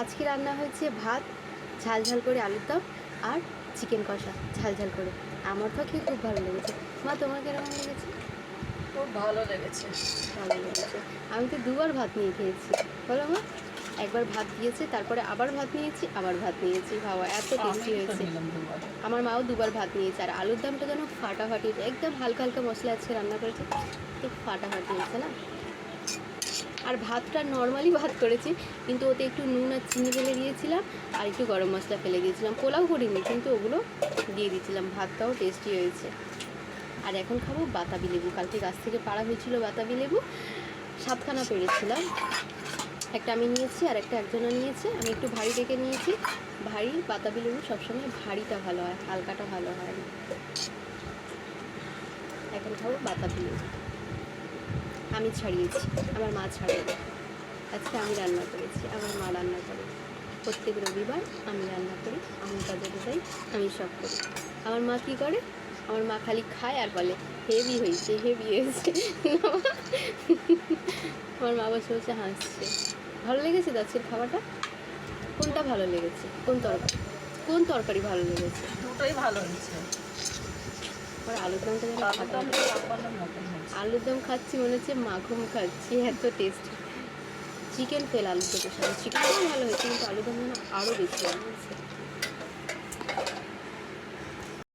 আজকে রান্না হয়েছে ভাত ঝাল ঝাল করে আলুর দম আর চিকেন কষা ঝাল ঝাল করে। আমার তো খেয়ে খুব ভালো লেগেছে। মা তোমার কীরকম লেগেছে? খুব ভালো লেগেছে। ভালো লেগেছে। আমি তো দুবার ভাত নিয়ে খেয়েছি। বলো মা একবার ভাত দিয়েছে তারপরে আবার ভাত নিয়েছি আবার ভাত নিয়েছি। ভাবা এত টেস্টি হয়েছে। আমার মাও দুবার ভাত নিয়েছে আর আলুর দমটা যেন ফাটাফাটি একদম হালকা হালকা মশলা আজকে রান্না করেছে তো ফাটাফাটি হয়েছে না? আর ভাতটা নর্মালি ভাত করেছি, কিন্তু ওতে একটু নুন আর চিনি ফেলে দিয়েছিলাম, আর একটু গরম মশলা ফেলে দিয়েছিলাম। পোলাও করিনি, কিন্তু ওগুলো দিয়ে দিয়েছিলাম। ভাতটাও টেস্টি হয়েছে। আর এখন খাব বাতাবি লেবু। কালকে গাছ থেকে পাড়া হয়েছিল বাতাবি লেবু। সাতখানা পেরেছিলাম। একটা আমি নিয়েছি, আর একটা একজনা নিয়েছে। আমি একটু ভারী ডেকে নিয়েছি। ভারী বাতাবি লেবু সবসময় ভারীটা ভালো হয়, হালকাটা ভালো হয়। এখন খাব বাতাবি লেবু। আমি ছাড়িয়েছি, আমার মা ছাড়িয়ে আজকে আমি রান্না করেছি, আমার মা রান্না করে। প্রত্যেক রবিবার আমি রান্না করি, আমি বাজারে যাই, আমি সব করি। আমার মা কী করে? আমার মা খালি খায় আর বলে হেভি হয়েছে হেভি হয়েছে। আমার মা বসে বসে হাসছে। ভালো লেগেছে তো খাবারটা? কোনটা ভালো লেগেছে? কোন তরকারি? কোন তরকারি ভালো লেগেছে? দুটোই ভালো হয়েছে। আমার আলুর দমটা আলুর দম খাচ্ছি মনে হচ্ছে মাখুম খাচ্ছি এত টেস্ট চিকেন ফেল আলুর দমের সাথে চিকেনটাও ভালো হয়েছে কিন্তু আলুর দম আরও বেশি ভালো হয়েছে